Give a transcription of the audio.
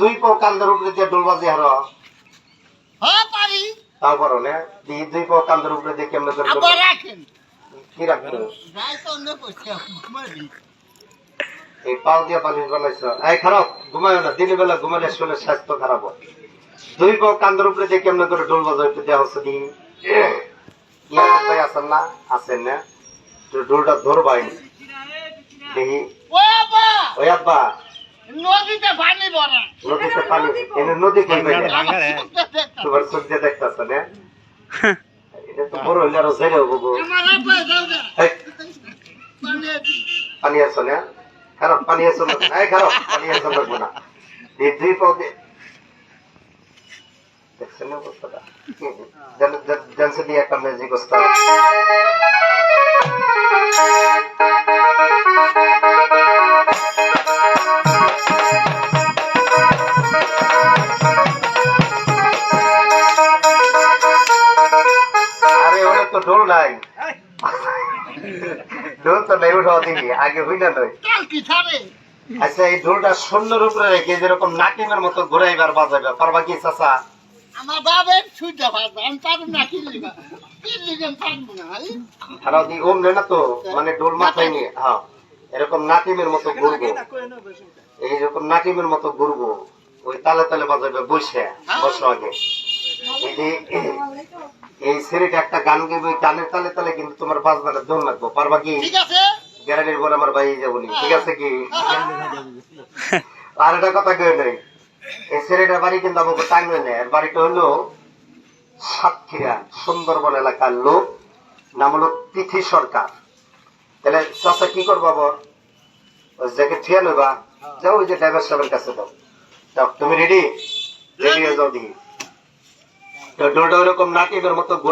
দুই পাও কান্দের উপরে দিয়ে ডোলবাজি হার? হ্যাঁ পারি। তারপর না? দি দুই পাও কান্দের উপরে দিয়ে কেমনে করে আবার রাখেন। কি রাখব? যাই তো অন্য করছে মারি এই পাও দিয়ে পালিশ বানাইছ। এই খারাপ ঘুমায় না। দিনের বেলা ঘুমালে শুনে স্বাস্থ্য খারাপ হয়। দুই পাও কান্দের উপরে দিয়ে কেমনে করে ডোল বাজাইতে দেওয়া হচ্ছে দি ইয়া ভাই আছেন না? আছেন না? ডোলটা ধরবাই দেখি। ওই আব্বা। নদীতে পানি ভরা নদীতে পানি এনে নদী কই চোখটা তোমার দিয়ে দেখতেছ না? এটা তো বড় হইলে আরও জেরে হব গো। আমার আপা যাও না এই, পানি আছো। না? খারাপ পানি আছো না? এই খারাপ পানি আছো লাগবো না এই দুই পাও দিয়ে দেখছেন না জান- জানছে দিয়ে একটা ম্যাজিক অবস্থা। ঢোল নাই। ঢোল তো নাই উঠাও দিবি আগে হই না নয় আচ্ছা এই ঢোলটা শূন্যের উপরে রেখে যেরকম নাকিমের মতো ঘুরাইবার পারবা কি চাচা? আমার বাবার ছুটে পারব আমি পারব না কি লিখা কি পারব না ওম না তো? মানে ঢোল মাথায় নিয়ে হ্যাঁ। এরকম নাকিমের মতো ঘুরবো। এইরকম নাকিমের মতো ঘুরবো। ওই তালে তালে বাজাবে বসে বসো আগে। এই একটা গান গেবে গানের তালে তালে কিন্তু তোমার বাজনাটা দৌড় লাগবো। পারবা কি? গ্যারান্টির পর আমার ভাই যাব ঠিক আছে কি? আর একটা কথা কেউ নেই? এই ছেলেটার বাড়ি কিন্তু আমাকে টাঙ্গে নেই। এর বাড়িটা হলো সাতক্ষীরা সুন্দরবন এলাকার লোক নাম হলো তিথি সরকার। তাহলে চাষা কি করব আবার? ওই জ্যাকেট ঠিয়া নেবা যাও ওই যে ড্রাইভার সাহেবের কাছে দাও তুমি রেডি রেডি হয়ে যাও দিকে তো ডোলটা ওরকম নাটিমের মতো